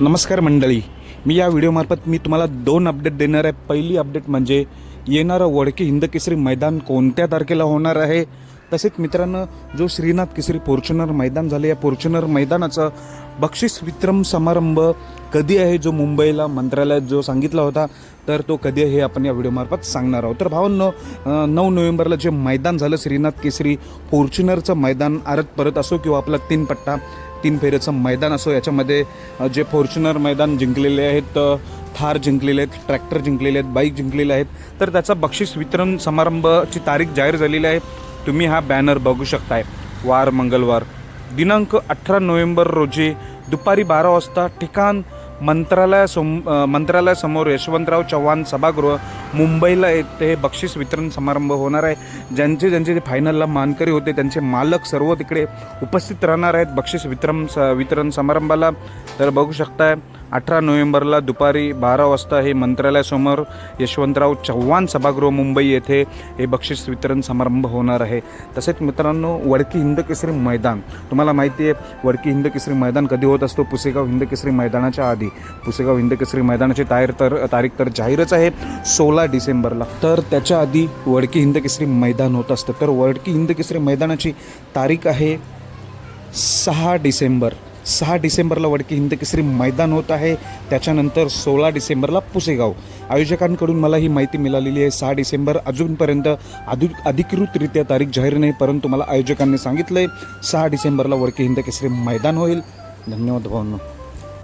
नमस्कार मंडळी. मी या व्हिडिओमार्फत मी तुम्हाला दोन अपडेट देणार आहे. पहिली अपडेट म्हणजे येणारं वडकी हिंद केसरी मैदान कोणत्या तारखेला होणार आहे? तसेच मित्रांनो जो श्रीनाथ केसरी फॉर्च्युनर मैदान झालं या फॉर्च्युनर मैदानाचं बक्षीस वितरण समारंभ कधी आहे जो मुंबईला मंत्रालयात जो सांगितला होता तर तो कधी आहे आपण या व्हिडिओमार्फत सांगणार आहोत. तर भावांनो नऊ नोव्हेंबरला जे मैदान झालं श्रीनाथ केसरी फॉर्च्युनरचं मैदान आरत परत असो किंवा आपला तीन पट्टा तीन फेऱ्याचं मैदान असो याच्यामध्ये जे फॉर्च्युनर मैदान जिंकलेले आहेत थार जिंकलेले आहेत ट्रॅक्टर जिंकलेले आहेत बाईक जिंकलेले आहेत तर त्याचा बक्षीस वितरण समारंभाची तारीख जाहीर झालेली आहे. तुम्ही हा बॅनर बघू शकताय. वार मंगळवार. दिनांक अठरा नोव्हेंबर रोजी दुपारी बारा वाजता ठिकाण मंत्रालयासम मंत्रालयासमोर यशवंतराव चव्हाण सभागृह मुंबईला येथे बक्षीस वितरण समारंभ होणार आहे. ज्यांचे ज्यांचे जे फायनलला मानकरी होते त्यांचे मालक सर्व तिकडे उपस्थित राहणार आहेत. बक्षीस वितरण स वितरण समारंभाला. तर बघू शकताय अठरा नोव्हेंबरला दुपारी बारा वाजता हे मंत्रालयासमोर यशवंतराव चव्हाण सभागृह मुंबई येथे हे बक्षीस वितरण समारंभ होणार आहे. तसेच मित्रांनो वडकी हिंदकेसरी मैदान. तुम्हाला माहिती आहे वडकी हिंदकेसरी मैदान कधी होत असतो? पुसेगाव हिंदकेसरी मैदानाच्या आधी. पुसेगाव हिंदकेसरी मैदानाची तारीख तर तारीख तर जाहीरच आहे सोळा डिसेंबरला. तर त्याच्या आधी वडकी हिंदकेसरी मैदान होत असतं. तर वडकी हिंदकेसरी मैदानाची तारीख आहे सहा डिसेंबर. सहा डिसेंबरला वडकी हिंद केसरी मैदान होत आहे. त्याच्यानंतर सोळा डिसेंबरला पुसेगाव. आयोजकांकडून मला ही माहिती मिळालेली आहे. सहा डिसेंबर अजूनपर्यंत अधि अधिकृतरित्या तारीख जाहीर नाही परंतु मला आयोजकांनी सांगितलं आहे सहा डिसेंबरला वडकी हिंद केसरी मैदान होईल. धन्यवाद भावना.